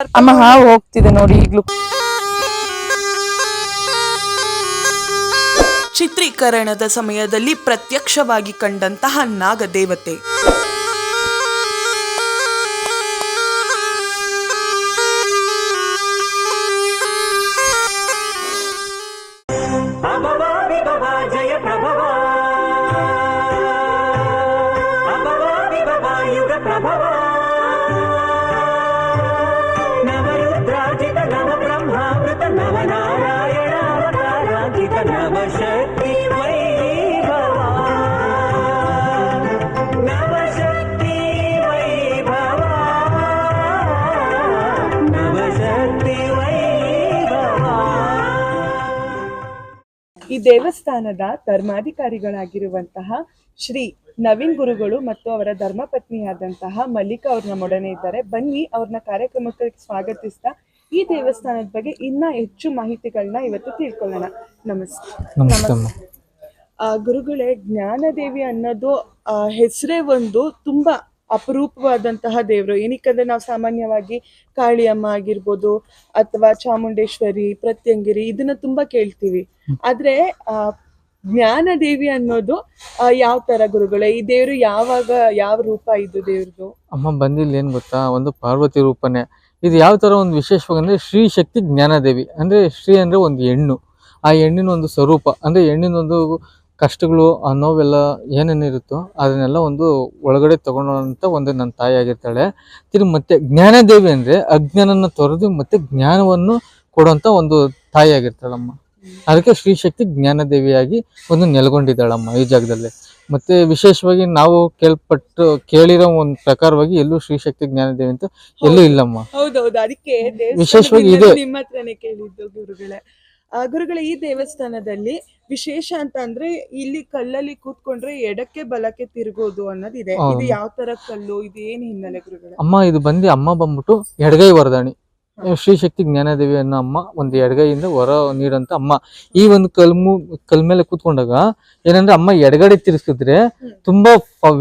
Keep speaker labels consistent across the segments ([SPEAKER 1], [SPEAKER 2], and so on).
[SPEAKER 1] ಅಮ್ಮ ಹಾವು ಹೋಗ್ತಿದೆ ನೋಡಿ ಈಗ್ಲೂ.
[SPEAKER 2] ಚಿತ್ರೀಕರಣದ ಸಮಯದಲ್ಲಿ ಪ್ರತ್ಯಕ್ಷವಾಗಿ ಕಂಡಂತಹ ನಾಗದೇವತೆ.
[SPEAKER 1] ಈ ದೇವಸ್ಥಾನದ ಧರ್ಮಾಧಿಕಾರಿಗಳಾಗಿರುವಂತಹ ಶ್ರೀ ನವೀನ್ ಗುರುಗಳು ಮತ್ತು ಅವರ ಧರ್ಮಪತ್ನಿಯಾದಂತಹ ಮಲ್ಲಿಕಾ ಅವ್ರ ನಮ್ಮೊಡನೆ ಇದ್ದಾರೆ. ಬನ್ನಿ ಅವ್ರನ್ನ ಕಾರ್ಯಕ್ರಮಕ್ಕೆ ಸ್ವಾಗತಿಸ್ತಾ ಈ ದೇವಸ್ಥಾನದ ಬಗ್ಗೆ ಇನ್ನ ಹೆಚ್ಚು ಮಾಹಿತಿಗಳನ್ನ ಇವತ್ತು ತಿಳ್ಕೊಳ್ಳೋಣ. ನಮಸ್ತೆ.
[SPEAKER 3] ನಮಸ್ತೆ
[SPEAKER 1] ಆ, ಗುರುಗಳೇ ಜ್ಞಾನದೇವಿ ಅನ್ನೋದು ಹೆಸರೇ ಒಂದು ತುಂಬಾ ಅಪರೂಪವಾದಂತಹ ದೇವರು. ಏನಕ್ಕಂದ್ರೆ ನಾವು ಸಾಮಾನ್ಯವಾಗಿ ಕಾಳಿಯಮ್ಮ ಆಗಿರ್ಬೋದು ಅಥವಾ ಚಾಮುಂಡೇಶ್ವರಿ ಪ್ರತ್ಯಂಗಿರಿ ಇದನ್ನ ತುಂಬಾ ಕೇಳ್ತೀವಿ. ಆದ್ರೆ ಆ ಜ್ಞಾನದೇವಿ ಅನ್ನೋದು ಯಾವ ತರ ಗುರುಗಳೇ? ಈ ದೇವರು ಯಾವಾಗ ಯಾವ ರೂಪ ಇದು ದೇವ್ರದು?
[SPEAKER 3] ಅಮ್ಮ ಬಂದಿಲ್ಲ ಏನ್ ಗೊತ್ತಾ? ಒಂದು ಪಾರ್ವತಿ ರೂಪನೇ. ಇದು ಯಾವ ಥರ ಒಂದು ವಿಶೇಷವಾಗಿ ಅಂದ್ರೆ ಶ್ರೀ ಶಕ್ತಿ ಜ್ಞಾನದೇವಿ. ಅಂದರೆ ಶ್ರೀ ಅಂದರೆ ಒಂದು ಹೆಣ್ಣು. ಆ ಹೆಣ್ಣಿನ ಒಂದು ಸ್ವರೂಪ. ಅಂದರೆ ಹೆಣ್ಣಿನ ಒಂದು ಕಷ್ಟಗಳು, ಆ ನೋವೆಲ್ಲ ಏನೇನಿರುತ್ತೋ ಅದನ್ನೆಲ್ಲ ಒಂದು ಒಳಗಡೆ ತಗೊಂಡಂತ ಒಂದು ನನ್ನ ತಾಯಿ ಆಗಿರ್ತಾಳೆ. ತಿರುಗಿ ಮತ್ತೆ ಜ್ಞಾನದೇವಿ ಅಂದರೆ ಅಜ್ಞಾನನ ತೊರೆದು ಮತ್ತೆ ಜ್ಞಾನವನ್ನು ಕೊಡುವಂತ ಒಂದು ತಾಯಿ ಆಗಿರ್ತಾಳಮ್ಮ. ಅದಕ್ಕೆ ಶ್ರೀ ಶಕ್ತಿ ಜ್ಞಾನದೇವಿಯಾಗಿ ಒಂದು ನೆಲೆಗೊಂಡಿದ್ದಾಳಮ್ಮ ಈ ಜಾಗದಲ್ಲಿ. ಮತ್ತೆ ವಿಶೇಷವಾಗಿ ನಾವು ಕೇಳ್ಪಟ್ಟು ಕೇಳಿರೋ ಒಂದು ಪ್ರಕಾರವಾಗಿ ಎಲ್ಲೂ ಶ್ರೀ ಶಕ್ತಿ ಜ್ಞಾನದೇವಿ ಅಂತ ಎಲ್ಲೂ ಇಲ್ಲಮ್ಮ.
[SPEAKER 1] ಹೌದೌದು ಅದಕ್ಕೆ
[SPEAKER 3] ವಿಶೇಷವಾಗಿ ಇದು.
[SPEAKER 1] ನಿಮ್ಮ ಹತ್ರನೇ ಕೇಳಿದ್ದು ಗುರುಗಳೇ. ಗುರುಗಳೇ ಈ ದೇವಸ್ಥಾನದಲ್ಲಿ ವಿಶೇಷ ಅಂತ ಅಂದ್ರೆ ಇಲ್ಲಿ ಕಲ್ಲಲ್ಲಿ ಕೂತ್ಕೊಂಡ್ರೆ ಎಡಕ್ಕೆ ಬಲಕ್ಕೆ ತಿರುಗೋದು ಅನ್ನೋದಿದೆ. ಇದು ಯಾವ ತರ ಕಲ್ಲು? ಇದು ಏನ್ ಹಿನ್ನೆಲೆ ಗುರುಗಳೇ?
[SPEAKER 3] ಅಮ್ಮ ಇದು ಬಂದಿ ಅಮ್ಮ ಬಂದ್ಬಿಟ್ಟು ಎಡಗೈ ವರದಾಣಿ ಶ್ರೀ ಶಕ್ತಿ ಜ್ಞಾನದೇವಿ ಅನ್ನೋ ಅಮ್ಮ ಒಂದು ಎಡಗೈಯಿಂದ ಹೊರ ನೀಡಂತ ಅಮ್ಮ. ಈ ಒಂದು ಕಲ್ಮು ಕಲ್ ಮೇಲೆ ಕೂತ್ಕೊಂಡಾಗ ಏನಂದ್ರೆ ಅಮ್ಮ ಎಡಗಡೆ ತಿರ್ಗಿಸಿದ್ರೆ ತುಂಬಾ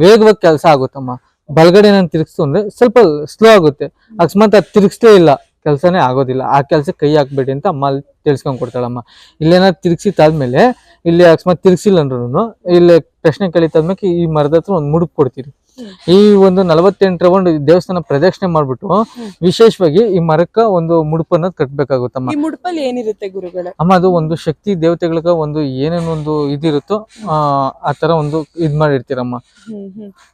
[SPEAKER 3] ವೇಗವಾಗಿ ಕೆಲಸ ಆಗುತ್ತಮ್ಮ. ಬಲಗಡೆ ನಾನು ತಿರ್ಗಿಸ್ತು ಅಂದ್ರೆ ಸ್ವಲ್ಪ ಸ್ಲೋ ಆಗುತ್ತೆ. ಅಕಸ್ಮಾತ್ ಅದು ತಿರ್ಗಿಸ್ಲೇ ಇಲ್ಲ. ಕೆಲಸನೇ ಆಗೋದಿಲ್ಲ. ಆ ಕೆಲಸ ಕೈ ಹಾಕ್ಬೇಡಿ ಅಂತ ಅಮ್ಮ ಅಲ್ಲಿ ತಿಳ್ಸ್ಕೊಂಡ್ ಕೊಡ್ತಾಳಮ್ಮ. ಇಲ್ಲೇನಾದ್ರು ತಿರ್ಗಿಸಿತ್ತಾದ್ಮೇಲೆ ಇಲ್ಲಿ ಅಕಸ್ಮಾತ್ ತಿರ್ಗಿಸಿಲ್ಲ ಅಂದ್ರೂ ಇಲ್ಲಿ ಪ್ರಶ್ನೆ ಕಲಿತಾದ್ಮೇಲೆ ಈ ಮರದ ಹತ್ರ ಒಂದು ಮುಡುಕ್ ಕೊಡ್ತೀರಿ. ಈ ಒಂದು ನಲವತ್ತೆಂಟು ರೌಂಡ್ ದೇವಸ್ಥಾನ ಪ್ರದಕ್ಷಿಣೆ ಮಾಡ್ಬಿಟ್ಟು ವಿಶೇಷವಾಗಿ ಈ ಮರಕ್ಕ ಒಂದು ಮುಡುಪನ್ನ ಕಟ್ಬೇಕಾಗುತ್ತಮ್ಮ
[SPEAKER 1] ಈ ಮುಡುಪಲ್ಲಿ ಏನಿರುತ್ತೆ ಗುರುಗಳೇ?
[SPEAKER 3] ಅಮ್ಮ ಅದು ಒಂದು ಶಕ್ತಿ ದೇವತೆಗಳಿಗೆ ಒಂದು ಏನೇನು ಒಂದು ಇದಿರುತ್ತೋ ಆ ಆ ತರ ಒಂದು ಇದ್ ಮಾಡಿರ್ತೀರಮ್ಮ.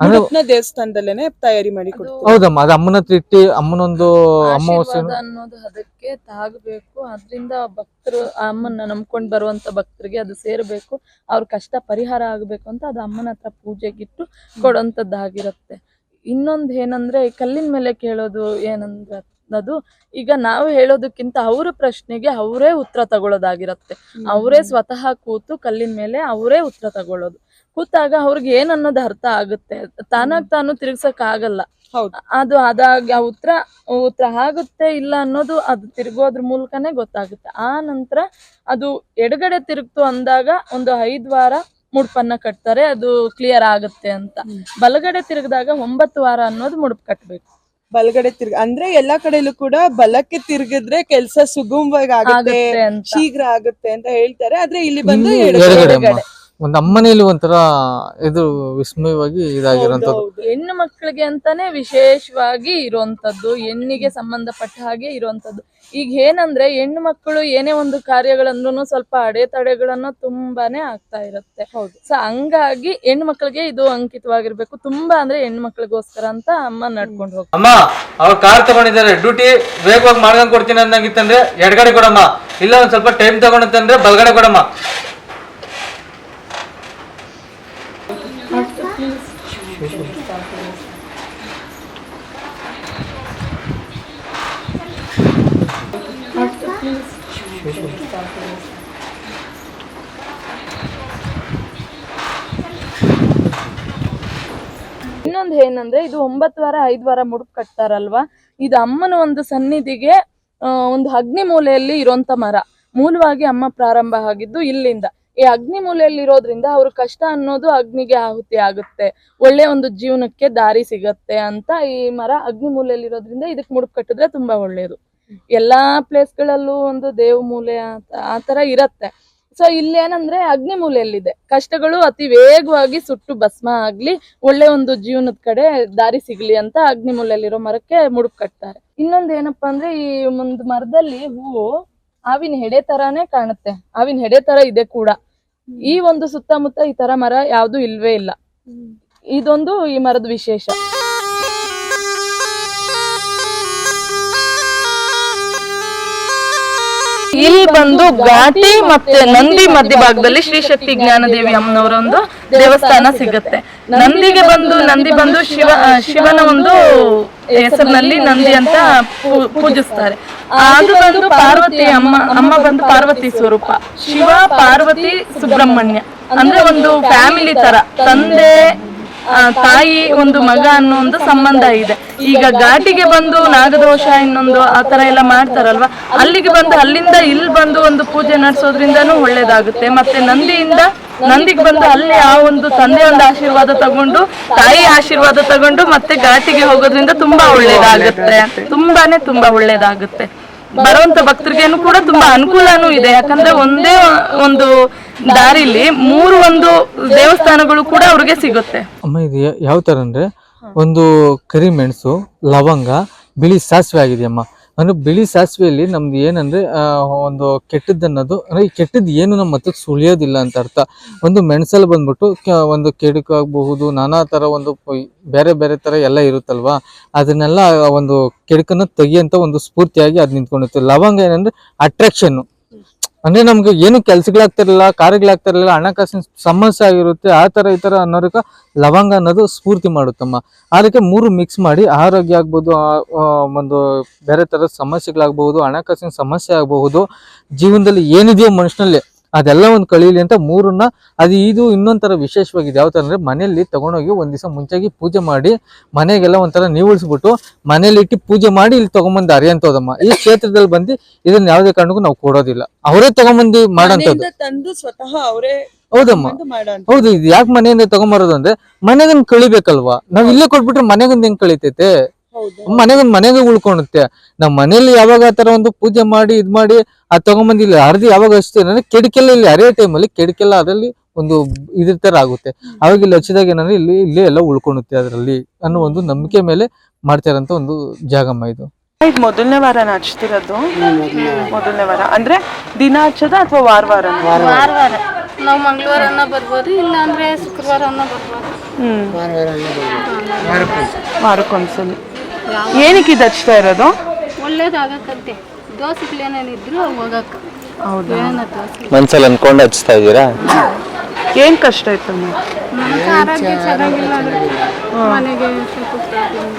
[SPEAKER 3] ಅಂದ್ರೆ
[SPEAKER 1] ದೇವಸ್ಥಾನದಲ್ಲೇನೆ ತಯಾರಿ ಮಾಡಿ ಕೊಡ್ತೀವಿ
[SPEAKER 3] ಹೌದಮ್ಮ ಅದು ಅಮ್ಮನ ಹತ್ರ ಇಟ್ಟು ಅಮ್ಮನೊಂದು ಅಮಾವಾಸ್ಯೆ
[SPEAKER 4] ಅನ್ನೋದು ಅದಕ್ಕೆ ತಾಗಬೇಕು. ಅದರಿಂದ ಭಕ್ತರು ಆ ಅಮ್ಮನ್ನ ನಂಬ್ಕೊಂಡ್ ಬರುವಂತ ಭಕ್ತರಿಗೆ ಅದು ಸೇರ್ಬೇಕು. ಅವ್ರ ಕಷ್ಟ ಪರಿಹಾರ ಆಗ್ಬೇಕು ಅಂತ ಅದು ಅಮ್ಮನ ಹತ್ರ ಪೂಜೆಗಿಟ್ಟು ಕೊಡುವಂತದ್ದಾಗಿರುತ್ತೆ ಇನ್ನೊಂದ್ ಏನಂದ್ರೆ ಕಲ್ಲಿನ ಮೇಲೆ ಕೇಳೋದು ಏನಂದ್ರೆ ಅದು ಈಗ ನಾವು ಹೇಳೋದಕ್ಕಿಂತ ಅವ್ರ ಪ್ರಶ್ನೆಗೆ ಅವರೇ ಉತ್ತರ ತಗೊಳ್ಳೋದಾಗಿರತ್ತೆ. ಅವರೇ ಸ್ವತಃ ಕೂತು ಕಲ್ಲಿನ ಮೇಲೆ ಅವರೇ ಉತ್ತರ ತಗೊಳ್ಳೋದು. ಕೂತಾಗ ಅವ್ರಿಗೆ ಏನ್ ಅನ್ನೋದು ಅರ್ಥ ಆಗುತ್ತೆ. ತಾನಾಗ್ ತಾನು ತಿರ್ಗ್ಸಕ್ ಆಗಲ್ಲ.
[SPEAKER 1] ಹೌದು.
[SPEAKER 4] ಅದು ಅದಾಗ ಉತ್ತರ ಉತ್ತರ ಆಗುತ್ತೆ ಇಲ್ಲ ಅನ್ನೋದು ಅದು ತಿರುಗೋದ್ರ ಮೂಲಕನೇ ಗೊತ್ತಾಗುತ್ತೆ. ಆ ನಂತರ ಅದು ಎಡಗಡೆ ತಿರುಗ್ತು ಅಂದಾಗ ಒಂದು ಐದ್ ವಾರ ಮುಡ್ಪನ್ನ ಕಟ್ತಾರೆ ಅದು ಕ್ಲಿಯರ್ ಆಗುತ್ತೆ ಅಂತ. ಬಲಗಡೆ ತಿರುಗಿದಾಗ ಒಂಬತ್ತು ವಾರ ಅನ್ನೋದು ಮುಡ್ಪ್ ಕಟ್ಬೇಕು.
[SPEAKER 1] ಬಲಗಡೆ ತಿರ್ಗ ಅಂದ್ರೆ ಎಲ್ಲಾ ಕಡೆಲೂ ಕೂಡ ಬಲಕ್ಕೆ ತಿರುಗಿದ್ರೆ ಕೆಲಸ ಸುಗಮವಾಗಿ ಆಗುತ್ತೆ ಶೀಘ್ರ ಆಗುತ್ತೆ ಅಂತ ಹೇಳ್ತಾರೆ. ಆದ್ರೆ ಇಲ್ಲಿ ಬಂದು ಎಡಗಡೆ.
[SPEAKER 3] ಒಂದು ಅಮ್ಮನೇಲಿ ಒಂಥರ ಇದು ವಿಸ್ಮಯವಾಗಿ ಇದಾಗಿರೋಂಥದ್ದು.
[SPEAKER 1] ಹೌದು.
[SPEAKER 4] ಹೆಣ್ಣು ಮಕ್ಕಳಿಗೆ ಅಂತಾನೆ ವಿಶೇಷವಾಗಿ ಇರುವಂತದ್ದು ಹೆಣ್ಣಿಗೆ ಸಂಬಂಧಪಟ್ಟ ಹಾಗೆ ಇರುವಂತದ್ದು ಈಗ ಏನಂದ್ರೆ ಹೆಣ್ಣು ಮಕ್ಕಳು ಏನೇ ಒಂದು ಕಾರ್ಯಗಳಂದ್ರೂ ಸ್ವಲ್ಪ ಅಡೆತಡೆಗಳನ್ನ ತುಂಬಾನೇ ಆಗ್ತಾ ಇರುತ್ತೆ.
[SPEAKER 1] ಹೌದು.
[SPEAKER 4] ಸೊ ಹಂಗಾಗಿ ಹೆಣ್ಣು ಮಕ್ಕಳಿಗೆ ಇದು ಅಂಕಿತವಾಗಿರ್ಬೇಕು. ತುಂಬಾ ಅಂದ್ರೆ ಹೆಣ್ಣು ಮಕ್ಕಳಿಗೋಸ್ಕರ ಅಂತ ಅಮ್ಮ ನಡ್ಕೊಂಡು ಹೋಗ್ತಾರೆ.
[SPEAKER 3] ಅಮ್ಮ ಅವ್ರು ಕಾರ್ ತಗೊಂಡಿದ್ದಾರೆ. ಡ್ಯೂಟಿ ವೇಗವಾಗಿ ಮಾಡ್ಕೊಂಡ್ ಕೊಡ್ತೀನಿ ಅಂದಂಗಿತ್ತಂದ್ರೆ ಎಡಗಡೆ ಕೊಡಮ್ಮ. ಇಲ್ಲ ಒಂದ್ ಸ್ವಲ್ಪ ಟೈಮ್ ತಗೊಂಡಂತಂದ್ರೆ ಬಲಗಡೆ ಕೊಡಮ್ಮ.
[SPEAKER 4] ಇನ್ನೊಂದು ಏನಂದ್ರೆ, ಇದು ಒಂಬತ್ತು ವಾರ ಐದು ವಾರ ಮುಡುಕ್ ಕಟ್ತಾರಲ್ವಾ? ಇದು ಅಮ್ಮನ ಒಂದು ಸನ್ನಿಧಿಗೆ ಒಂದು ಅಗ್ನಿ ಮೂಲೆಯಲ್ಲಿ ಇರೋಂತ ಮರ. ಮೂಲವಾಗಿ ಅಮ್ಮ ಪ್ರಾರಂಭ ಆಗಿದ್ದು ಇಲ್ಲಿಂದ. ಈ ಅಗ್ನಿ ಮೂಲೆಯಲ್ಲಿ ಇರೋದ್ರಿಂದ ಅವ್ರ ಕಷ್ಟ ಅನ್ನೋದು ಅಗ್ನಿಗೆ ಆಹುತಿ ಆಗುತ್ತೆ. ಒಳ್ಳೆ ಒಂದು ಜೀವನಕ್ಕೆ ದಾರಿ ಸಿಗತ್ತೆ ಅಂತ ಈ ಮರ ಅಗ್ನಿ ಮೂಲೆಯಲ್ಲಿ ಇರೋದ್ರಿಂದ ಇದಕ್ಕೆ ಮುಡುಪ್ ಕಟ್ಟಿದ್ರೆ ತುಂಬಾ ಒಳ್ಳೇದು. ಎಲ್ಲಾ ಪ್ಲೇಸ್ಗಳಲ್ಲೂ ಒಂದು ದೇವ್ ಮೂಲೆ ಆ- ತರ ಇರತ್ತೆ. ಸೊ ಇಲ್ಲಿ ಏನಂದ್ರೆ ಅಗ್ನಿ ಮೂಲೆಯಲ್ಲಿದೆ. ಕಷ್ಟಗಳು ಅತಿ ವೇಗವಾಗಿ ಸುಟ್ಟು ಭಸ್ಮ ಆಗ್ಲಿ ಒಳ್ಳೆ ಒಂದು ಜೀವನದ ಕಡೆ ದಾರಿ ಸಿಗ್ಲಿ ಅಂತ ಅಗ್ನಿ ಮೂಲೆಯಲ್ಲಿರೋ ಮರಕ್ಕೆ ಮುಡುಪ್ ಕಟ್ತಾರೆ. ಇನ್ನೊಂದ್ ಏನಪ್ಪಾ ಅಂದ್ರೆ ಈ ಒಂದು ಮರದಲ್ಲಿ ಹೂವು ಆವಿನ ಹೆಡೆ ತರಾನೇ ಕಾಣುತ್ತೆ. ಆವಿನ ಹೆಡೆ ತರ ಇದೆ ಕೂಡ. ಈ ಒಂದು ಸುತ್ತಮುತ್ತ ಈ ತರ ಮರ ಯಾವ್ದು ಇಲ್ವೇ ಇಲ್ಲ. ಇದೊಂದು ಈ ಮರದ ವಿಶೇಷ. ಇಲ್ಲಿ ಬಂದು ಘಾಟಿ ಮತ್ತೆ ನಂದಿ ಮಧ್ಯಭಾಗದಲ್ಲಿ ಶ್ರೀ ಶಕ್ತಿ ಜ್ಞಾನದೇವಿ ಅಮ್ಮನವರ ಒಂದು ದೇವಸ್ಥಾನ ಸಿಗುತ್ತೆ. ನಂದಿಗೆ ಬಂದು, ನಂದಿ ಬಂದು ಶಿವ ಶಿವನ ಒಂದು ಹೆಸರಿನಲ್ಲಿ ನಂದಿ ಅಂತ ಪೂಜಿಸ್ತಾರೆ. ಅದು ಬಂದು ಪಾರ್ವತಿ ಅಮ್ಮ ಅಮ್ಮ ಬಂದು ಪಾರ್ವತಿ ಸ್ವರೂಪ. ಶಿವ, ಪಾರ್ವತಿ, ಸುಬ್ರಹ್ಮಣ್ಯ. ಅಂದ್ರೆ ಒಂದು ಫ್ಯಾಮಿಲಿ ತರ. ತಂದೆ ತಾಯಿ ಒಂದು ಮಗ ಅನ್ನೋ ಒಂದು ಸಂಬಂಧ ಇದೆ. ಈಗ ಘಾಟಿಗೆ ಬಂದು ನಾಗದೋಷ ಇನ್ನೊಂದು ಆ ತರ ಎಲ್ಲ ಮಾಡ್ತಾರಲ್ವಾ? ಅಲ್ಲಿಗೆ ಬಂದು ಅಲ್ಲಿಂದ ಇಲ್ಲಿ ಬಂದು ಒಂದು ಪೂಜೆ ನಡೆಸೋದ್ರಿಂದನೂ ಒಳ್ಳೇದಾಗುತ್ತೆ. ಮತ್ತೆ ನಂದಿಯಿಂದ ನಂದಿಗೆ ಬಂದು ಅಲ್ಲಿ ಆ ಒಂದು ತಂದೆ ಒಂದು ಆಶೀರ್ವಾದ ತಗೊಂಡು, ತಾಯಿ ಆಶೀರ್ವಾದ ತಗೊಂಡು ಮತ್ತೆ ಘಾಟಿಗೆ ಹೋಗೋದ್ರಿಂದ ತುಂಬಾ ಒಳ್ಳೇದಾಗುತ್ತೆ. ತುಂಬಾನೇ ತುಂಬಾ ಒಳ್ಳೇದಾಗುತ್ತೆ. ಬರುವಂತ ಭಕ್ತರಿಗೇನು ಕೂಡ ತುಂಬಾ ಅನುಕೂಲನೂ ಇದೆ. ಯಾಕಂದ್ರೆ ಒಂದೇ ಒಂದು ದಾರಿಲಿ ಮೂರು ಒಂದು ದೇವಸ್ಥಾನಗಳು ಕೂಡ ಅವ್ರಿಗೆ ಸಿಗುತ್ತೆ.
[SPEAKER 3] ಅಮ್ಮ, ಇದು ಯಾವ ತರ ಅಂದ್ರೆ ಒಂದು ಕರಿಮೆಣಸು ಲವಂಗ, ಬಿಳಿ ಸಾಸಿವೆ ಆಗಿದೆ ಅಮ್ಮ ಅಂದ್ರೆ ಬಿಳಿ ಸಾಸಿವೆಯಲ್ಲಿ ನಮ್ದು ಏನಂದ್ರೆ ಒಂದು ಕೆಟ್ಟದ್ದನ್ನೋದು, ಅಂದ್ರೆ ಈ ಕೆಟ್ಟದ್ದು ಏನು ನಮ್ಮ ಹತ್ರ ಸುಳಿಯೋದಿಲ್ಲ ಅಂತ ಅರ್ಥ. ಒಂದು ಮೆಣಸಲ್ಲಿ ಬಂದ್ಬಿಟ್ಟು ಒಂದು ಕೆಡುಕಾಗಬಹುದು, ನಾನಾ ಥರ ಒಂದು ಬೇರೆ ಬೇರೆ ತರ ಎಲ್ಲ ಇರುತ್ತಲ್ವಾ? ಅದನ್ನೆಲ್ಲ ಒಂದು ಕೆಡುಕನ್ನು ತೆಗಿಯಂತ ಒಂದು ಸ್ಫೂರ್ತಿಯಾಗಿ ಅದು ನಿಂತ್ಕೊಂಡಿತ್ತು ಲವಂಗ ಏನಂದ್ರೆ ಅಟ್ರಾಕ್ಷನ್ ಅಂದ್ರೆ ನಮ್ಗೆ ಏನು ಕೆಲ್ಸಗಳಾಗ್ತಿರ್ಲಿಲ್ಲ ಕಾರ್ಯಗಳಾಗ್ತಿರ್ಲಿಲ್ಲ ಹಣಕಾಸಿನ ಸಮಸ್ಯೆ ಆಗಿರುತ್ತೆ, ಆ ತರ ಈ ತರ ಅನ್ನೋದಕ್ಕೆ ಲವಂಗ ಅನ್ನೋದು ಸ್ಫೂರ್ತಿ ಮಾಡುತ್ತಮ್ಮ. ಅದಕ್ಕೆ ಮೂರು ಮಿಕ್ಸ್ ಮಾಡಿ ಆರೋಗ್ಯ ಆಗ್ಬೋದು ಒಂದು ಬೇರೆ ತರ ಸಮಸ್ಯೆಗಳಾಗಬಹುದು, ಹಣಕಾಸಿನ ಸಮಸ್ಯೆ ಆಗಬಹುದು, ಜೀವನದಲ್ಲಿ ಏನಿದೆಯೋ ಮನುಷ್ಯನಲ್ಲಿ ಅದೆಲ್ಲ ಒಂದು ಕಳೀಲಿ ಅಂತ ಮೂರನ್ನ ಅದು ಇದು ಇನ್ನೊಂಥರ ವಿಶೇಷವಾಗಿದೆ. ಯಾವ ಥರ ಅಂದರೆ ಮನೆಯಲ್ಲಿ ತೊಗೊಂಡೋಗಿ ಒಂದ್ ದಿವಸ ಮುಂಚೆಗೆ ಪೂಜೆ ಮಾಡಿ ಮನೆಗೆಲ್ಲ ಒಂಥರ ನೀವುಳಿಸ್ಬಿಟ್ಟು ಮನೇಲಿ ಇಟ್ಟು ಪೂಜೆ ಮಾಡಿ ಇಲ್ಲಿ ತೊಗೊಂಬಂದು ಅರಿಯಂತ ಹೋದಮ್ಮ ಈ ಕ್ಷೇತ್ರದಲ್ಲಿ ಬಂದು ಇದನ್ನ ಯಾವುದೇ ಕಾರಣಕ್ಕೂ ನಾವು ಕೊಡೋದಿಲ್ಲ. ಅವರೇ ತಗೊಂಬಂದು ಮಾಡೋಂಥದ್ದು
[SPEAKER 1] ತಂದು ಸ್ವತಃ ಅವರೇ
[SPEAKER 3] ಹೌದಮ್ಮ. ಹೌದು ಇದು ಯಾಕೆ ಮನೆಯಿಂದ ತಗೊಂಬರೋದು ಅಂದ್ರೆ ಮನೆಗನ್ ಕಳಿಬೇಕಲ್ವಾ? ನಾವ್ ಇಲ್ಲೇ ಕೊಟ್ಬಿಟ್ರೆ ಮನೆಗಂದ್ ಹೆಂಗ್ ಕಳಿತೈತೆ?
[SPEAKER 1] ಹೌದು.
[SPEAKER 3] ಮನೆಗೊಂದ್ ಮನೆಗೆ ಉಳ್ಕೊಳುತ್ತೆ ನಮ್ಮ ಮನೇಲಿ ಯಾವಾಗ ಆತರ ಒಂದು ಪೂಜೆ ಮಾಡಿ ಇದ್ ಮಾಡಿ ಅದ್ ತಗೊಂಬಂದಿಲ್ಲ. ಅರ್ಧಿ ಯಾವಾಗ ಹಚ್ತೇನೆ ಅಂದ್ರೆ ಕೆಡಕೆಲ್ಲ ಇಲ್ಲಿ ಅರಿಯೋ ಟೈಮಲ್ಲಿ ಕೆಡಕೆಲ್ಲ ಅದರಲ್ಲಿ ಒಂದು ಇದ್ರ ತರ ಆಗುತ್ತೆ. ಅವಾಗ ಇಲ್ಲಿ ಹಚ್ಚಿದಾಗ ಏನಂದ್ರೆ ಇಲ್ಲಿ ಇಲ್ಲೇ ಎಲ್ಲ ಉಳ್ಕೊಳುತ್ತೆ ಅದರಲ್ಲಿ ಅನ್ನೋ ಒಂದು ನಂಬಿಕೆ ಮೇಲೆ ಮಾಡ್ತಾರಂತ ಒಂದು ಜಾಗಮ್ಮ ಇದು.
[SPEAKER 1] ಇದು ಮೊದಲನೇ ವಾರ ಹಚ್ತಿರೋದು ಮೊದಲನೇ ವಾರ. ಅಂದ್ರೆ ದಿನ ಹಚ್ಚದ ಅಥವಾ ವಾರ ವಾರ?
[SPEAKER 5] ವಾರ ವಾರ. ನಾವು ಮಂಗಳವಾರನ ಬರ್ಬೋದು ಇಲ್ಲ ಅಂದ್ರೆ ಶುಕ್ರವಾರನ ಬರ್ಬೋದು.
[SPEAKER 1] ಹ್ಮ್. ವಾರಕ್ಕೊಂದ್ಸಲಿ. ಏನಕ್ಕೆ ಇದು ಹಚ್ತಾ ಇರೋದು?
[SPEAKER 5] ಒಳ್ಳೇದಾಗಕ್ಕಂತೆ. ದೋಸೆಗಳೇನೇನಿದ್ರು ಹೋಗಕ್ಕೆ.
[SPEAKER 1] ಹೌದಾ?
[SPEAKER 6] ಮನ್ಸಲ್ಲಿ ಅನ್ಕೊಂಡು ಹಚ್ತಾ ಇದ್ದೀರಾ?
[SPEAKER 1] ಏನ್ ಕಷ್ಟ ಇತ್ತು ನಿಮ್ಗೆ?
[SPEAKER 5] ನಮ್ಗೆ ಆರೋಗ್ಯ ಚೆನ್ನಾಗಿಲ್ಲ ಅಂದ್ರೆ ಮನೆಗೆ ಸ್ವಲ್ಪ ಪ್ರಾಬ್ಲಮ್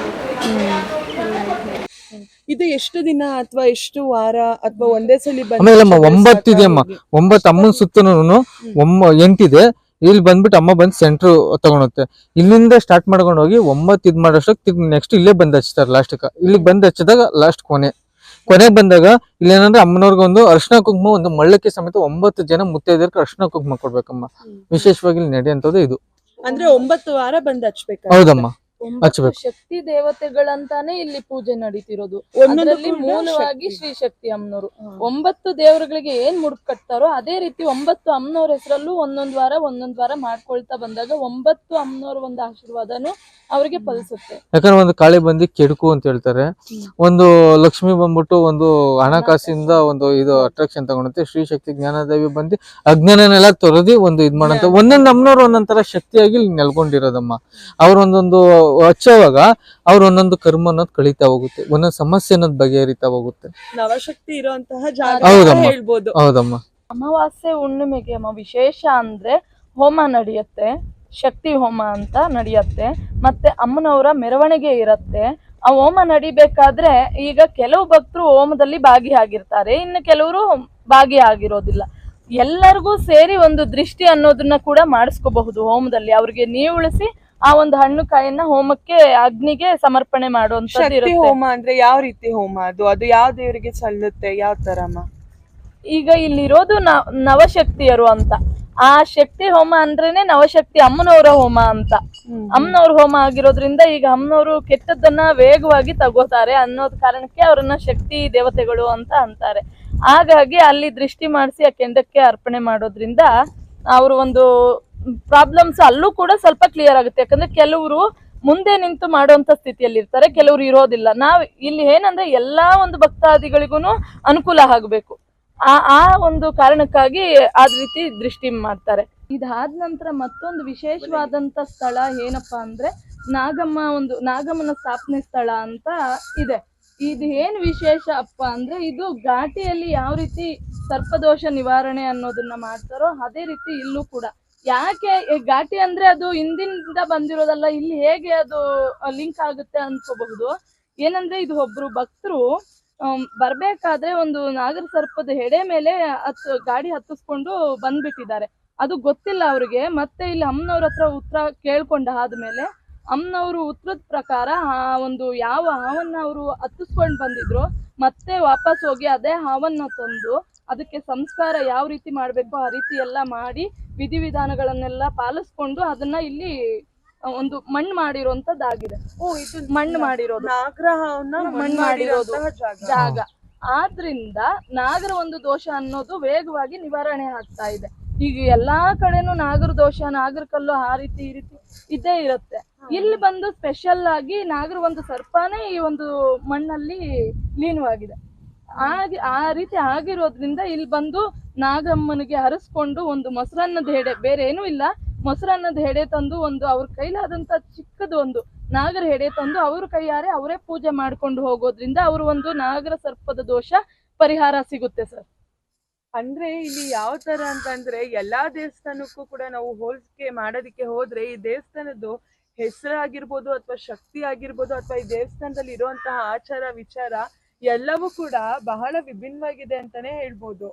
[SPEAKER 1] ಇದು ಎಷ್ಟು ದಿನ ಅಥವಾ ಎಷ್ಟು ವಾರ ಅಥವಾ ಒಂದೇ ಸಲ ಒಂಬತ್ತಿದೆ
[SPEAKER 3] ಆಮೇಲೆ ಅಮ್ಮ
[SPEAKER 1] ಹಚ್ಚಿದ್ರೆ
[SPEAKER 3] ಒಂಬತ್ತು ಇದೆಯಮ್ಮ
[SPEAKER 1] ಸಾಕಾಗಿ?
[SPEAKER 3] ಒಂಬತ್ತು ಅಮ್ಮನ ಸುತ್ತನೂ ಒಮ್ಮ ಎಂಟಿದೆ. ಇಲ್ಲಿ ಬಂದ್ಬಿಟ್ಟು ಅಮ್ಮ ಬಂದು ಸೆಂಟ್ರ್ ತಗೊಂಡುತ್ತೆ ಇಲ್ಲಿಂದ ಸ್ಟಾರ್ಟ್ ಮಾಡ್ಕೊಂಡು ಹೋಗಿ ಒಂಬತ್ತು ಇದ್ ಮಾಡೋಷ್ಟಕ್ಕೆ ನೆಕ್ಸ್ಟ್ ಇಲ್ಲೇ ಬಂದು ಹಚ್ತಾರೆ ಲಾಸ್ಟ್ಗೆ ಇಲ್ಲಿಗೆ ಬಂದು ಹಚ್ಚಿದಾಗ ಲಾಸ್ಟ್ ಕೊನೆ. ಕೊನೆಗೆ ಬಂದಾಗ ಇಲ್ಲೇನಂದ್ರೆ ಅಮ್ಮನವ್ರಿಗೆ ಒಂದು ಅರ್ಶಿನ ಕುಂಕುಮ ಒಂದು ಮಳ್ಳಕ್ಕೆ ಸಮೇತ ಒಂಬತ್ತು ಜನ ಮುತ್ತೈದರಿಗೆ ಅರ್ಶನ ಕುಂಕುಮ ಕೊಡ್ಬೇಕಮ್ಮ. ವಿಶೇಷವಾಗಿ ಇಲ್ಲಿ ನಡೆಯುವಂಥದ್ದು ಇದು.
[SPEAKER 1] ಅಂದ್ರೆ ಒಂಬತ್ತು ವಾರ ಬಂದು ಹಚ್ಬೇಕು
[SPEAKER 3] ಹೌದಮ್ಮ.
[SPEAKER 4] ಒಂಬತ್ತು ಶಕ್ತಿ ದೇವತೆಗಳಂತಾನೆ ಇಲ್ಲಿ ಪೂಜೆ ನಡೀತಿರೋದು.
[SPEAKER 1] ಒಂದರಲ್ಲಿ
[SPEAKER 4] ಅದರಲ್ಲಿ ಮೂಲವಾಗಿ ಶ್ರೀ ಶಕ್ತಿ ಅಮ್ಮನವರು ಒಂಬತ್ತು ದೇವರುಗಳಿಗೆ ಏನ್ ಮುಡುಪ್ ಕಟ್ತಾರೋ ಅದೇ ರೀತಿ ಒಂಬತ್ತು ಅಮ್ಮನವ್ರ ಹೆಸರಲ್ಲೂ ಒಂದೊಂದ್ ವಾರ ಒಂದೊಂದ್ ವಾರ ಮಾಡ್ಕೊಳ್ತಾ ಬಂದಾಗ ಒಂಬತ್ತು ಅಮ್ಮನವ್ರ ಒಂದು ಆಶೀರ್ವಾದನು ಅವರಿಗೆ ಫಲಿಸುತ್ತೆ.
[SPEAKER 3] ಯಾಕಂದ್ರೆ ಒಂದು ಕಾಳಿ ಬಂದಿ ಕೆಡುಕು ಅಂತ ಹೇಳ್ತಾರೆ. ಒಂದು ಲಕ್ಷ್ಮಿ ಬಂದ್ಬಿಟ್ಟು ಒಂದು ಹಣಕಾಸಿಂದ ಒಂದು ಇದು ಅಟ್ರಾಕ್ಷನ್ ತಗೊಂಡಂತೆ. ಶ್ರೀ ಶಕ್ತಿ ಜ್ಞಾನದೇವಿ ಬಂದು ಅಜ್ಞಾನನೆಲ್ಲ ತೊರೆದಿ ಒಂದು ಇದ್ ಮಾಡಂತ ಒಂದೊಂದು ಅಮ್ಮನವ್ರು ಒಂದೊಂದ್ ತರ ಶಕ್ತಿಯಾಗಿ ನೆಲ್ಕೊಂಡಿರೋದಮ್ಮ. ಅವ್ರ ಒಂದೊಂದು ಹಚ್ಚೋವಾಗ ಅವ್ರ ಒಂದೊಂದು ಕರ್ಮ ಅನ್ನೋದು ಕಳೀತಾ ಹೋಗುತ್ತೆ ಒಂದೊಂದು ಸಮಸ್ಯೆ ಅನ್ನೋದು ಬಗೆಹರಿತಾ ಹೋಗುತ್ತೆ.
[SPEAKER 1] ನವಶಕ್ತಿ ಇರುವಂತಹ ಜಾಗ
[SPEAKER 3] ಹೌದಮ್ಮ.
[SPEAKER 1] ಹೇಳ್ಬೋದು.
[SPEAKER 3] ಹೌದಮ್ಮ.
[SPEAKER 4] ಅಮಾವಾಸ್ಯೆ ಹುಣ್ಣಿಮೆಗೆ ಅಮ್ಮ ವಿಶೇಷ ಅಂದ್ರೆ ಹೋಮ ನಡೆಯುತ್ತೆ ಶಕ್ತಿ ಹೋಮ ಅಂತ ನಡೆಯುತ್ತೆ ಮತ್ತೆ ಅಮ್ಮನವರ ಮೆರವಣಿಗೆ ಇರುತ್ತೆ. ಆ ಹೋಮ ನಡಿಬೇಕಾದ್ರೆ ಈಗ ಕೆಲವು ಭಕ್ತರು ಹೋಮದಲ್ಲಿ ಭಾಗಿಯಾಗಿರ್ತಾರೆ ಇನ್ನು ಕೆಲವರು ಭಾಗಿಯಾಗಿರೋದಿಲ್ಲ. ಎಲ್ಲರಿಗೂ ಸೇರಿ ಒಂದು ದೃಷ್ಟಿ ಅನ್ನೋದನ್ನ ಕೂಡ ಮಾಡಿಸ್ಕೋಬಹುದು ಹೋಮದಲ್ಲಿ ಅವ್ರಿಗೆ ನೀವುಳಿಸಿ ಆ ಒಂದು ಹಣ್ಣು ಕಾಯನ್ನ ಹೋಮಕ್ಕೆ ಅಗ್ನಿಗೆ ಸಮರ್ಪಣೆ ಮಾಡುವಂತದ್ದು
[SPEAKER 1] ಶಕ್ತಿ
[SPEAKER 4] ಇರುತ್ತೆ.
[SPEAKER 1] ಹೋಮ ಅಂದ್ರೆ ಯಾವ ರೀತಿ ಹೋಮ ಅದು? ಅದು ಯಾವ ದೇವರಿಗೆ ಸಲ್ಲುತ್ತೆ ಯಾವ ತರಮ್ಮ
[SPEAKER 4] ಈಗ ಇಲ್ಲಿರೋದು ನ- ನವಶಕ್ತಿಯರು ಅಂತ. ಆ ಶಕ್ತಿ ಹೋಮ ಅಂದ್ರೇನೆ ನವಶಕ್ತಿ ಅಮ್ಮನವರ ಹೋಮ ಅಂತ. ಅಮ್ಮನವ್ರ ಹೋಮ ಆಗಿರೋದ್ರಿಂದ ಈಗ ಅಮ್ಮನವರು ಕೆಟ್ಟದ್ದನ್ನ ವೇಗವಾಗಿ ತಗೋತಾರೆ ಅನ್ನೋದ್ ಕಾರಣಕ್ಕೆ ಅವ್ರನ್ನ ಶಕ್ತಿ ದೇವತೆಗಳು ಅಂತ ಅಂತಾರೆ. ಹಾಗಾಗಿ ಅಲ್ಲಿ ದೃಷ್ಟಿ ಮಾಡಿಸಿ ಆ ಕೆಂಡಕ್ಕೆ ಅರ್ಪಣೆ ಮಾಡೋದ್ರಿಂದ ಅವರು ಒಂದು ಪ್ರಾಬ್ಲಮ್ಸ್ ಅಲ್ಲೂ ಕೂಡ ಸ್ವಲ್ಪ ಕ್ಲಿಯರ್ ಆಗುತ್ತೆ. ಯಾಕಂದ್ರೆ ಕೆಲವರು ಮುಂದೆ ನಿಂತು ಮಾಡುವಂತ ಸ್ಥಿತಿಯಲ್ಲಿ ಇರ್ತಾರೆ, ಕೆಲವರು ಇರೋದಿಲ್ಲ. ನಾವ್ ಇಲ್ಲಿ ಏನಂದ್ರೆ ಎಲ್ಲಾ ಒಂದು ಭಕ್ತಾದಿಗಳಿಗೂ ಅನುಕೂಲ ಆಗಬೇಕು. ಆ ಆ ಒಂದು ಕಾರಣಕ್ಕಾಗಿ ಆ ರೀತಿ ದೃಷ್ಟಿ ಮಾಡ್ತಾರೆ. ಇದಾದ ನಂತರ ಮತ್ತೊಂದು ವಿಶೇಷವಾದಂತ ಸ್ಥಳ ಏನಪ್ಪಾ ಅಂದ್ರೆ ನಾಗಮ್ಮ ಒಂದು, ನಾಗಮ್ಮನ ಸ್ಥಾಪನೆ ಸ್ಥಳ ಅಂತ ಇದೆ. ಇದು ಏನ್ ವಿಶೇಷ ಅಪ್ಪ ಅಂದ್ರೆ ಇದು ಘಾಟಿಯಲ್ಲಿ ಯಾವ ರೀತಿ ಸರ್ಪದೋಷ ನಿವಾರಣೆ ಅನ್ನೋದನ್ನ ಮಾಡ್ತಾರೋ ಅದೇ ರೀತಿ ಇಲ್ಲೂ ಕೂಡ ಯಾಕೆ ಘಾಟಿ ಅಂದ್ರೆ ಅದು ಹಿಂದಿನಿಂದ ಬಂದಿರೋದಲ್ಲ, ಇಲ್ಲಿ ಹೇಗೆ ಅದು ಲಿಂಕ್ ಆಗುತ್ತೆ ಅನ್ಕೋಬಹುದು. ಏನಂದ್ರೆ ಇದು ಒಬ್ರು ಭಕ್ತರು ಬರ್ಬೇಕಾದ್ರೆ ಒಂದು ನಾಗರ ಸರ್ಪದ ಹೆಡೆ ಮೇಲೆ ಹತ್, ಗಾಡಿ ಹತ್ತಿಸ್ಕೊಂಡು ಬಂದ್ಬಿಟ್ಟಿದ್ದಾರೆ. ಅದು ಗೊತ್ತಿಲ್ಲ ಅವ್ರಿಗೆ, ಮತ್ತೆ ಇಲ್ಲಿ ಅಮ್ಮನವ್ರ ಹತ್ರ ಉತ್ತರ ಕೇಳ್ಕೊಂಡ ಆದ್ಮೇಲೆ ಅಮ್ಮನವರು ಉತ್ತರದ ಪ್ರಕಾರ, ಆ, ಒಂದು ಯಾವ ಹಾವನ್ನ ಅವರು ಹತ್ತಿಸ್ಕೊಂಡು ಬಂದಿದ್ರು, ಮತ್ತೆ ವಾಪಸ್ ಹೋಗಿ ಅದೇ ಹಾವನ್ನ ತಂದು ಅದಕ್ಕೆ ಸಂಸ್ಕಾರ ಯಾವ ರೀತಿ ಮಾಡಬೇಕು ಆ ರೀತಿ ಎಲ್ಲ ಮಾಡಿ ವಿಧಿವಿಧಾನಗಳನ್ನೆಲ್ಲ ಪಾಲಿಸ್ಕೊಂಡು ಅದನ್ನ ಇಲ್ಲಿ ಒಂದು ಮಣ್ಣು ಮಾಡಿರುವಂತದ್ದಾಗಿದೆ
[SPEAKER 1] ಓ ಇದು
[SPEAKER 4] ಮಣ್ಣು ಮಾಡಿರೋದು.
[SPEAKER 1] ನಾಗ್ರಹವನ್ನ
[SPEAKER 4] ಮಣ್ಣು ಮಾಡಿರೋದು
[SPEAKER 1] ಜಾಗ.
[SPEAKER 4] ಜಾಗ. ಆದ್ರಿಂದ ನಾಗರ ಒಂದು ದೋಷ ಅನ್ನೋದು ವೇಗವಾಗಿ ನಿವಾರಣೆ ಆಗ್ತಾ ಇದೆ. ಈಗ ಎಲ್ಲಾ ಕಡೆನೂ ನಾಗರ ದೋಷ ನಾಗರ ಕಲ್ಲು ಆ ರೀತಿ ಈ ರೀತಿ ಇದ್ದೇ ಇರುತ್ತೆ. ಇಲ್ಲಿ ಬಂದು ಸ್ಪೆಷಲ್ ಆಗಿ ನಾಗರ ಒಂದು ಸರ್ಪನೇ ಈ ಒಂದು ಮಣ್ಣಲ್ಲಿ ಲೀನವಾಗಿದೆ. ಆಗಿ ಆ ರೀತಿ ಆಗಿರೋದ್ರಿಂದ ಇಲ್ಲಿ ಬಂದು ನಾಗಮ್ಮನಿಗೆ ಹರಸ್ಕೊಂಡು ಒಂದು ಮೊಸರನ್ನದ ಹೆಡೆ, ಬೇರೆ ಏನೂ ಇಲ್ಲ. ಮೊಸರನ್ನದ ಹೆಡೆ ತಂದು ಒಂದು ಅವ್ರ ಕೈಲಾದಂತ ಚಿಕ್ಕದು ಒಂದು ನಾಗರ ಹೆಡೆ ತಂದು ಅವ್ರ ಕೈಯಾರೆ ಅವರೇ ಪೂಜೆ ಮಾಡ್ಕೊಂಡು ಹೋಗೋದ್ರಿಂದ ಅವರು ಒಂದು ನಾಗರ ಸರ್ಪದ ದೋಷ ಪರಿಹಾರ ಸಿಗುತ್ತೆ ಸರ್.
[SPEAKER 1] ಅಂದ್ರೆ ಇಲ್ಲಿ ಯಾವ ತರ ಅಂತಂದ್ರೆ ಎಲ್ಲಾ ದೇವಸ್ಥಾನಕ್ಕೂ ಕೂಡ ನಾವು ಹೋಲಿಕೆ ಮಾಡೋದಕ್ಕೆ ಹೋದ್ರೆ ಈ ದೇವಸ್ಥಾನದ್ದು ಹೆಸರಾಗಿರ್ಬೋದು ಅಥವಾ ಶಕ್ತಿ ಆಗಿರ್ಬೋದು ಅಥವಾ ಈ ದೇವಸ್ಥಾನದಲ್ಲಿ ಇರುವಂತಹ ಆಚಾರ ವಿಚಾರ ಎಲ್ಲವೂ ಕೂಡ ಬಹಳ ವಿಭಿನ್ನವಾಗಿದೆ ಅಂತಾನೆ ಹೇಳ್ಬೋದು.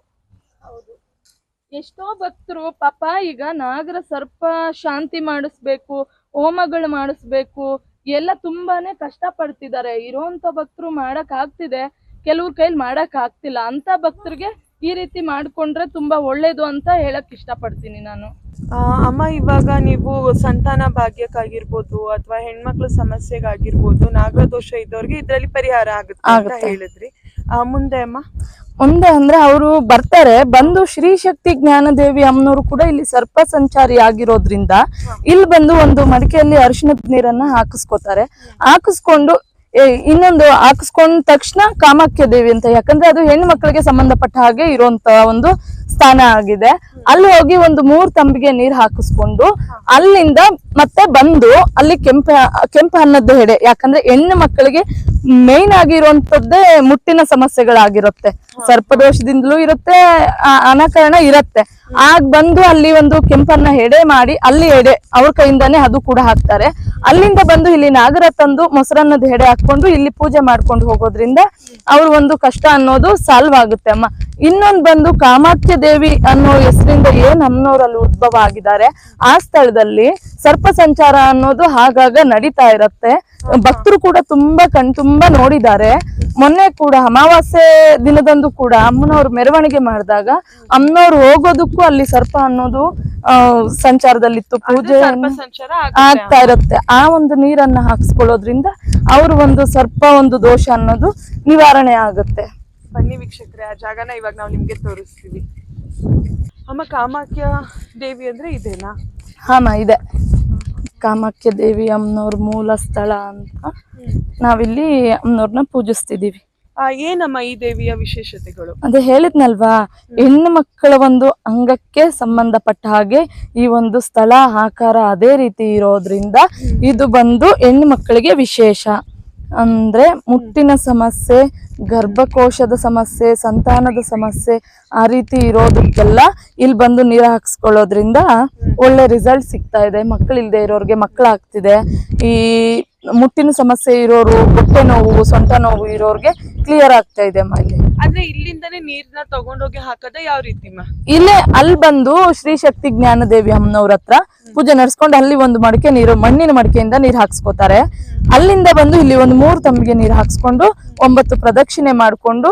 [SPEAKER 4] ಎಷ್ಟೋ ಭಕ್ತರು ಪಾಪ ಈಗ ನಾಗರ ಸರ್ಪ ಶಾಂತಿ ಮಾಡಿಸ್ಬೇಕು ಹೋಮಗಳು ಮಾಡಿಸ್ಬೇಕು ಎಲ್ಲ ತುಂಬಾನೇ ಕಷ್ಟ ಪಡ್ತಿದ್ದಾರೆ ಇರೋಂತ ಭಕ್ತರು ಮಾಡಕ್ ಆಗ್ತಿದೆ ಕೆಲವ್ರ ಕೈಲಿ ಮಾಡಕ್ ಆಗ್ತಿಲ್ಲ ಅಂತ ಭಕ್ತರಿಗೆ ಈ ರೀತಿ ಮಾಡ್ಕೊಂಡ್ರೆ ತುಂಬಾ ಒಳ್ಳೇದು ಅಂತ ಹೇಳಕ್ ಇಷ್ಟಪಡ್ತೀನಿ ನಾನು.
[SPEAKER 1] ಆ, ಅಮ್ಮ ಇವಾಗ ನೀವು ಸಂತಾನ ಭಾಗ್ಯಕ್ಕಾಗಿರ್ಬೋದು ಅಥವಾ ಹೆಣ್ಮಕ್ಳ ಸಮಸ್ಯೆಗಾಗಿರ್ಬೋದು ನಾಗದೋಷ ಇದ್ದವ್ರಿಗೆ ಇದ್ರಲ್ಲಿ ಪರಿಹಾರ ಆಗುತ್ತೆ ಅಂತ ಹೇಳಿದ್ರಿ. ಆ, ಮುಂದೆ ಅಮ್ಮ?
[SPEAKER 4] ಮುಂದೆ ಅಂದ್ರೆ ಅವರು ಬರ್ತಾರೆ. ಬಂದು ಶ್ರೀ ಶಕ್ತಿ ಜ್ಞಾನದೇವಿ ಅಮ್ಮನವರು ಕೂಡ ಇಲ್ಲಿ ಸರ್ಪ ಸಂಚಾರಿ ಆಗಿರೋದ್ರಿಂದ ಇಲ್ಲಿ ಬಂದು ಒಂದು ಮಡಿಕೆಯಲ್ಲಿ ಅರಿಶಿಣದ ನೀರನ್ನ ಹಾಕಿಸ್ಕೋತಾರೆ. ಹಾಕಿಸ್ಕೊಂಡು ಇನ್ನೊಂದು ಹಾಕಿಸ್ಕೊಂಡ ತಕ್ಷಣ ಕಾಮಾಖ್ಯ ದೇವಿ ಅಂತ, ಯಾಕಂದ್ರೆ ಅದು ಹೆಣ್ಣು ಮಕ್ಕಳಿಗೆ ಸಂಬಂಧಪಟ್ಟ ಹಾಗೆ ಇರುವಂತ ಒಂದು ಸ್ಥಾನ ಆಗಿದೆ. ಅಲ್ಲಿ ಹೋಗಿ ಒಂದು ಮೂರ್ ತಂಬಿಗೆ ನೀರ್ ಹಾಕಿಸ್ಕೊಂಡು ಅಲ್ಲಿಂದ ಮತ್ತೆ ಬಂದು ಅಲ್ಲಿ ಕೆಂಪ, ಕೆಂಪು ಅನ್ನದ ಹೆಡೆ, ಯಾಕಂದ್ರೆ ಹೆಣ್ಣು ಮಕ್ಕಳಿಗೆ ಮೇನ್ ಆಗಿರುವಂತದ್ದೇ ಮುಟ್ಟಿನ ಸಮಸ್ಯೆಗಳಾಗಿರುತ್ತೆ. ಸರ್ಪದೋಷದಿಂದಲೂ ಇರುತ್ತೆ ಅನಾಕರಣ ಇರುತ್ತೆ. ಆಗ ಬಂದು ಅಲ್ಲಿ ಒಂದು ಕೆಂಪನ್ನ ಎಡೆ ಮಾಡಿ ಅಲ್ಲಿ ಎಡೆ ಅವ್ರ ಕೈಯಿಂದಾನೆ ಅದು ಕೂಡ ಹಾಕ್ತಾರೆ. ಅಲ್ಲಿಂದ ಬಂದು ಇಲ್ಲಿ ನಾಗರ ತಂದು ಮೊಸರನ್ನದ ಎಡೆ ಹಾಕೊಂಡು ಇಲ್ಲಿ ಪೂಜೆ ಮಾಡ್ಕೊಂಡು ಹೋಗೋದ್ರಿಂದ ಅವ್ರ ಒಂದು ಕಷ್ಟ ಅನ್ನೋದು ಸಾಲ್ವ್ ಆಗುತ್ತೆ ಅಮ್ಮ. ಇನ್ನೊಂದ್ ಬಂದು ಕಾಮಾಖ್ಯ ದೇವಿ ಅನ್ನೋ ಹೆಸರಿಂದ ಏನ್ ಅಮ್ಮನವರಲ್ಲಿ ಉದ್ಭವ ಆಗಿದ್ದಾರೆ ಆ ಸ್ಥಳದಲ್ಲಿ ಸರ್ಪ ಸಂಚಾರ ಅನ್ನೋದು ಆಗಾಗ ನಡೀತಾ ಇರತ್ತೆ. ಭಕ್ತರು ಕೂಡ ತುಂಬಾ ಕಣ್ ತುಂಬಾ ನೋಡಿದ್ದಾರೆ. ಮೊನ್ನೆ ಕೂಡ ಅಮಾವಾಸ್ಯೆ ದಿನದಂದು ಕೂಡ ಅಮ್ಮನವ್ರು ಮೆರವಣಿಗೆ ಮಾಡಿದಾಗ ಅಮ್ಮನವ್ರು ಹೋಗೋದಕ್ಕೂ ಅಲ್ಲಿ ಸರ್ಪ ಅನ್ನೋದು ಸಂಚಾರದಲ್ಲಿತ್ತು. ಪೂಜೆ ಆಗ್ತಾ ಇರುತ್ತೆ. ಆ ಒಂದು ನೀರನ್ನ ಹಾಕ್ಸ್ಕೊಳ್ಳೋದ್ರಿಂದ ಅವ್ರ ಒಂದು ಸರ್ಪ ಒಂದು ದೋಷ ಅನ್ನೋದು ನಿವಾರಣೆ ಆಗುತ್ತೆ.
[SPEAKER 1] ಬನ್ನಿ ವೀಕ್ಷಕರೇ ಆ ಜಾಗನ ಇವಾಗ ನಾವು ನಿಮ್ಗೆ ತೋರಿಸ್ತೀವಿ. ಅಮ್ಮ ಕಾಮಾಖ್ಯ ದೇವಿ ಅಂದ್ರೆ ಇದೇನಾ?
[SPEAKER 4] ಹಾಮ ಇದೆ. ಕಾಮಾಖ್ಯ ದೇವಿ ಅಮ್ಮನವ್ರ ಮೂಲ ಸ್ಥಳ ಅಂತ ನಾವಿಲ್ಲಿ ಅಮ್ಮನವ್ರನ್ನ ಪೂಜಿಸ್ತಿದೀವಿ.
[SPEAKER 1] ಆ, ಏನಮ್ಮ ಈ ದೇವಿಯ ವಿಶೇಷತೆಗಳು?
[SPEAKER 4] ಅದೇ ಹೇಳಿದ್ನಲ್ವಾ ಹೆಣ್ಣು ಮಕ್ಕಳ ಒಂದು ಅಂಗಕ್ಕೆ ಸಂಬಂಧಪಟ್ಟ ಹಾಗೆ ಈ ಒಂದು ಸ್ಥಳ ಆಕಾರ ಅದೇ ರೀತಿ ಇರೋದ್ರಿಂದ ಇದು ಬಂದು ಹೆಣ್ಣು ಮಕ್ಕಳಿಗೆ ವಿಶೇಷ. ಅಂದ್ರೆ ಮುಟ್ಟಿನ ಸಮಸ್ಯೆ ಗರ್ಭಕೋಶದ ಸಮಸ್ಯೆ, ಸಂತಾನದ ಸಮಸ್ಯೆ ಆ ರೀತಿ ಇರೋದಕ್ಕೆಲ್ಲ ಇಲ್ಲಿ ಬಂದು ನೀರು ಹಾಕ್ಸ್ಕೊಳ್ಳೋದ್ರಿಂದ ಒಳ್ಳೆ ರಿಸಲ್ಟ್ ಸಿಗ್ತಾ ಇದೆ. ಮಕ್ಕಳಿಲ್ಲದೆ ಇರೋರಿಗೆ ಮಕ್ಕಳಾಗ್ತಿದೆ ಈ ಮುಟ್ಟಿನ ಸಮಸ್ಯೆ ಇರೋರು, ಹೊಟ್ಟೆ ನೋವು ಸೊಂಟ ನೋವು ಇರೋರಿಗೆ ಕ್ಲಿಯರ್ ಆಗ್ತಾ ಇದೆ ಅಮ್ಮ ಇಲ್ಲಿ
[SPEAKER 1] ಅಂದ್ರೆ ಇಲ್ಲಿಂದನೇ ನೀರ್ನ ತಗೊಂಡೋಗಿ ಹಾಕದ ಯಾವ ರೀತಿ
[SPEAKER 4] ಇಲ್ಲೇ ಅಲ್ಲಿ ಬಂದು ಶ್ರೀ ಶಕ್ತಿ ಜ್ಞಾನ ದೇವಿ ಅಮ್ಮನವ್ರ ಹತ್ರ ಪೂಜೆ ನಡ್ಸ್ಕೊಂಡು ಅಲ್ಲಿ ಒಂದು ಮಡಿಕೆ ನೀರು ಮಣ್ಣಿನ ಮಡಿಕೆಯಿಂದ ನೀರು ಹಾಕ್ಸ್ಕೊತಾರೆ. ಅಲ್ಲಿಂದ ಬಂದು ಇಲ್ಲಿ ಒಂದು ಮೂರು ತಂಬಿಗೆ ನೀರು ಹಾಕ್ಸ್ಕೊಂಡು ಒಂಬತ್ತು ಪ್ರದಕ್ಷಿಣೆ ಮಾಡ್ಕೊಂಡು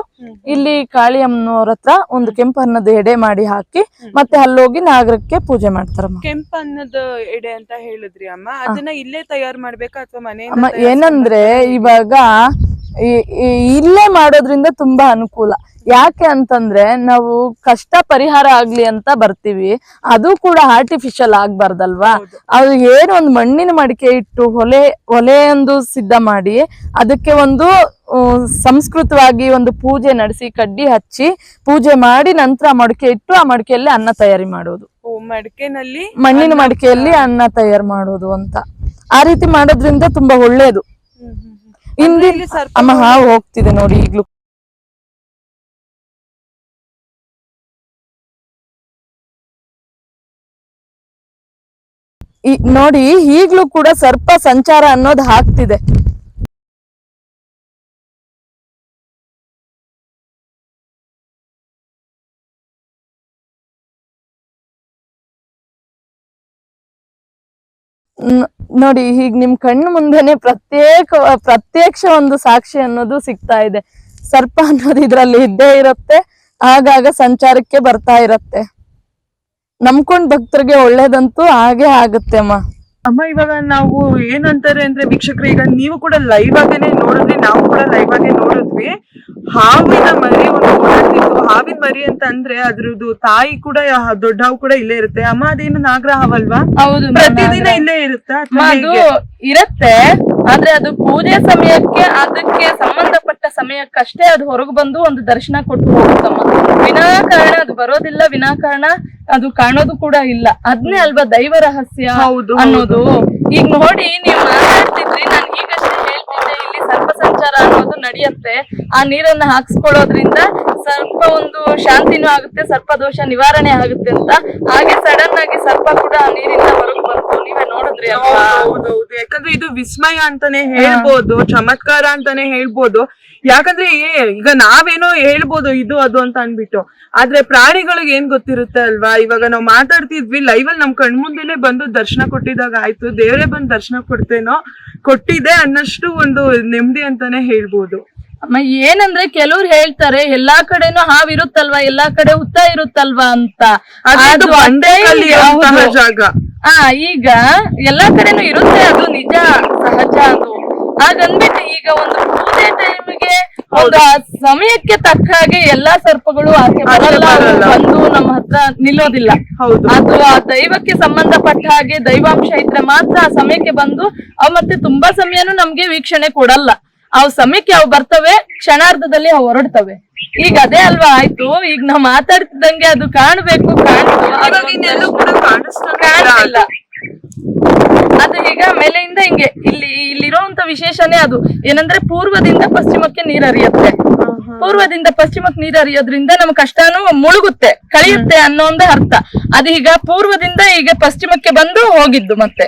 [SPEAKER 4] ಇಲ್ಲಿ ಕಾಳಿಯಮ್ಮನವ್ರ ಹತ್ರ ಒಂದು ಕೆಂಪು ಅನ್ನದ ಎಡೆ ಮಾಡಿ ಹಾಕಿ ಮತ್ತೆ ಅಲ್ಲೋಗಿ ನಾಗರಕ್ಕೆ ಪೂಜೆ ಮಾಡ್ತಾರಮ್ಮ.
[SPEAKER 1] ಕೆಂಪ ಅನ್ನದ ಎಡೆ ಅಂತ ಹೇಳಿದ್ರಿ ಅಮ್ಮ. ಅದನ್ನ ಇಲ್ಲೇ ತಯಾರು ಮಾಡ್ಬೇಕಾ ಅಥವಾ ಮನೆ
[SPEAKER 4] ಅಮ್ಮ ಏನಂದ್ರೆ ಇವಾಗ ಇಲ್ಲೇ ಮಾಡೋದ್ರಿಂದ ತುಂಬಾ ಅನುಕೂಲ. ಯಾಕೆ ಅಂತಂದ್ರೆ ನಾವು ಕಷ್ಟ ಪರಿಹಾರ ಆಗ್ಲಿ ಅಂತ ಬರ್ತೀವಿ. ಅದು ಕೂಡ ಆರ್ಟಿಫಿಷಿಯಲ್ ಆಗ್ಬಾರ್ದಲ್ವಾ? ಅದು ಏನು ಒಂದು ಮಣ್ಣಿನ ಮಡಿಕೆ ಇಟ್ಟು ಹೊಲೆ ಹೊಲೆ ಎಂದು ಸಿದ್ಧ ಮಾಡಿ ಅದಕ್ಕೆ ಒಂದು ಸಂಸ್ಕೃತವಾಗಿ ಒಂದು ಪೂಜೆ ನಡೆಸಿ ಕಡ್ಡಿ ಹಚ್ಚಿ ಪೂಜೆ ಮಾಡಿ ನಂತರ ಮಡಿಕೆ ಇಟ್ಟು ಆ ಮಡಿಕೆಯಲ್ಲಿ ಅನ್ನ ತಯಾರಿ ಮಾಡೋದು.
[SPEAKER 1] ಮಡಿಕೆನಲ್ಲಿ
[SPEAKER 4] ಮಣ್ಣಿನ ಮಡಿಕೆಯಲ್ಲಿ ಅನ್ನ ತಯಾರು ಮಾಡೋದು ಅಂತ. ಆ ರೀತಿ ಮಾಡೋದ್ರಿಂದ ತುಂಬಾ ಒಳ್ಳೇದು.
[SPEAKER 1] ಸರ್ಪ
[SPEAKER 4] ಅಮ್ಮ ಹಾವು ಹೋಗ್ತಿದೆ ನೋಡಿ ಈಗ್ಲೂ. ನೋಡಿ ಈಗ್ಲೂ ಕೂಡ ಸರ್ಪ ಸಂಚಾರ ಅನ್ನೋದು ಆಗ್ತಿದೆ ನೋಡಿ ಈಗ ನಿಮ್ ಕಣ್ಣು ಮುಂದೆನೆ ಪ್ರತ್ಯೇಕ, ಪ್ರತ್ಯಕ್ಷ ಒಂದು ಸಾಕ್ಷಿ ಅನ್ನೋದು ಸಿಗ್ತಾ ಇದೆ. ಸರ್ಪ ಅನ್ನೋದು ಇದ್ರಲ್ಲಿ ಇದ್ದೇ ಇರುತ್ತೆ, ಆಗಾಗ ಸಂಚಾರಕ್ಕೆ ಬರ್ತಾ ಇರತ್ತೆ. ನಂಬ್ಕೊಂಡ್ ಭಕ್ತರಿಗೆ ಒಳ್ಳೇದಂತೂ ಹಾಗೆ ಆಗುತ್ತೆ ಅಮ್ಮ.
[SPEAKER 1] ಅಮ್ಮ ಇವಾಗ ನಾವು ಏನಂತಾರೆ ಅಂದ್ರೆ ವೀಕ್ಷಕರು ಈಗ ನೀವು ಕೂಡ ಲೈವ್ ಆಗೇನೆ ನೋಡಿದ್ರಿ ನಾವು ಕೂಡ ಲೈವ್ ಆಗೇ ನೋಡಿದ್ವಿ. ಹಾವಿನ ಮರಿ ಒಂದು ಓಡಾಡ್ತಿತ್ತು ಹಾವಿನ ಮರಿ ಅಂತ ಅಂದ್ರೆ ಅದ್ರದ್ದು ತಾಯಿ ಕೂಡ ದೊಡ್ಡ ಹಾವು ಕೂಡ ಇಲ್ಲೇ ಇರುತ್ತೆ. ಅಮ್ಮ ಅದೇನು ನಾಗರ ಹಾವಲ್ವಾ
[SPEAKER 4] ಹೌದು
[SPEAKER 1] ಪ್ರತಿದಿನ ಇಲ್ಲೇ ಇರುತ್ತಾ?
[SPEAKER 4] ಅದು? ಇರತ್ತೆ ಆದ್ರೆ ಅದು ಪೂಜೆ ಸಮಯಕ್ಕೆ ಅದಕ್ಕೆ ಸಂಬಂಧಪಟ್ಟ ಸಮಯಕ್ಕಷ್ಟೇ ಅದು ಹೊರಗೆ ಬಂದು ಒಂದು ದರ್ಶನ ಕೊಟ್ಟು ಹೋಗುತ್ತಮ್ಮ. ವಿನಾಕಾರಣ ಅದು ಬರೋದಿಲ್ಲ ವಿನಾಕಾರಣ. ಅದು ಕಾಣೋದು ಕೂಡ ಇಲ್ಲ. ಅದ್ನೇ ಅಲ್ವಾ ದೈವ ರಹಸ್ಯ
[SPEAKER 1] ಹೌದು,
[SPEAKER 4] ಅನ್ನೋದು. ಈಗ ನೋಡಿ ನೀವು ಮಾತಾಡ್ತಿದ್ರಿ ನಾನು ಈಗಷ್ಟೇ ಹೇಳ್ತಿದ್ದೆ ಇಲ್ಲಿ ಸರ್ಪ ಸಂಚಾರ ಅನ್ನೋದು ನಡೆಯುತ್ತೆ. ಆ ನೀರನ್ನ ಹಾಕ್ಸ್ಕೊಳ್ಳೋದ್ರಿಂದ ಸರ್ಪ ಒಂದು ಶಾಂತಿನೂ ಆಗುತ್ತೆ ಸರ್ಪ ದೋಷ ನಿವಾರಣೆ ಆಗುತ್ತೆ ಅಂತ. ಹಾಗೆ ಸಡನ್ ಆಗಿ ಸರ್ಪ ಕೂಡ ಆ ನೀರಿಂದ ಹೊರಗೆ ಬಂತು. ನೀವೇ ನೋಡಿದ್ರಿ
[SPEAKER 1] ಹೌದೌದು ಯಾಕಂದ್ರೆ ಇದು ವಿಸ್ಮಯ ಅಂತಾನೆ ಹೇಳ್ಬೋದು ಚಮತ್ಕಾರ ಅಂತಾನೆ ಹೇಳ್ಬೋದು. ಯಾಕಂದ್ರೆ ಈಗ ನಾವೇನೋ ಹೇಳ್ಬೋದು ಇದು ಅದು ಅಂತ ಅನ್ಬಿಟ್ಟು ಆದ್ರೆ ಪ್ರಾಣಿಗಳಿಗೆ ಏನ್ ಗೊತ್ತಿರುತ್ತೆ ಅಲ್ವಾ? ಇವಾಗ ನಾವು ಮಾತಾಡ್ತಿದ್ವಿ ಲೈವ್ ಅಲ್ಲಿ ನಮ್ ಕಣ್ಮುಂದೆನೆ ಬಂದು ದರ್ಶನ ಕೊಟ್ಟಿದಾಗ ಆಯ್ತು ದೇವರೇ ಬಂದು ದರ್ಶನ ಕೊಡ್ತೇನೋ? ಕೊಟ್ಟಿದೆ ಅನ್ನಷ್ಟು ಒಂದು ನೆಮ್ಮದಿ ಅಂತಾನೆ ಹೇಳ್ಬೋದು.
[SPEAKER 4] ಅಮ್ಮ ಏನಂದ್ರೆ ಕೆಲವ್ರು ಹೇಳ್ತಾರೆ ಎಲ್ಲಾ ಕಡೆನೂ ಹಾವ್ ಇರುತ್ತಲ್ವಾ ಎಲ್ಲಾ ಕಡೆ ಉತ್ತ ಇರುತ್ತಲ್ವಾ ಅಂತ.
[SPEAKER 1] ಜಾಗ.
[SPEAKER 4] ಆ ಈಗ ಎಲ್ಲಾ ಕಡೆನೂ ಇರುತ್ತೆ ಅದು ನಿಜ ಸಹಜ ಅದು. ಹಾಗಂದ್ಬಿಟ್ಟು ಈಗ ಒಂದು ಟೈಮಿಗೆ ಆ ಸಮಯಕ್ಕೆ ತಕ್ಕ ಹಾಗೆ ಎಲ್ಲಾ ಸರ್ಪಗಳು ಆಚೆ ಬರಲ್ಲ ಬಂದು ನಮ್ಮ ಹತ್ರ ನಿಲ್ಲೋದಿಲ್ಲ. ಅದು ಆ ದೈವಕ್ಕೆ ಸಂಬಂಧಪಟ್ಟ ಹಾಗೆ ದೈವಾಂಶ ಇದ್ರೆ ಮಾತ್ರ ಆ ಸಮಯಕ್ಕೆ ಬಂದು ಅವ್ ಮತ್ತೆ ತುಂಬಾ ಸಮಯನೂ ನಮ್ಗೆ ವೀಕ್ಷಣೆ ಕೊಡಲ್ಲ. ಅವ್ ಸಮಯಕ್ಕೆ ಅವು ಬರ್ತವೆ ಕ್ಷಣಾರ್ಧದಲ್ಲಿ ಅವು ಹೊರಡ್ತವೆ. ಈಗ ಅದೇ ಅಲ್ವಾ ಆಯ್ತು? ಈಗ ನಾವ್ ಮಾತಾಡ್ತಿದ್ದಂಗೆ ಅದು ಕಾಣ್ಬೇಕು
[SPEAKER 1] ಕಾಣಿಸ್ತಾ
[SPEAKER 4] ಕಾಣ್ತಿಲ್ಲ. ಅದು ಈಗ ಮೇಲೆಯಿಂದ ಹಿಂಗೆ ಇಲ್ಲಿ ಇಲ್ಲಿರೋಂತ ವಿಶೇಷನೇ ಅದು. ಏನಂದ್ರೆ ಪೂರ್ವದಿಂದ ಪಶ್ಚಿಮಕ್ಕೆ ನೀರ್ ಹರಿಯುತ್ತೆ. ಪೂರ್ವದಿಂದ ಪಶ್ಚಿಮಕ್ಕೆ ನೀರ್ ಹರಿಯೋದ್ರಿಂದ ನಮ್ ಕಷ್ಟಾನು ಮುಳುಗುತ್ತೆ ಕಳಿಯುತ್ತೆ ಅನ್ನೋ ಒಂದು ಅರ್ಥ. ಅದು ಈಗ ಪೂರ್ವದಿಂದ ಈಗ ಪಶ್ಚಿಮಕ್ಕೆ ಬಂದು ಹೋಗಿದ್ದು ಮತ್ತೆ.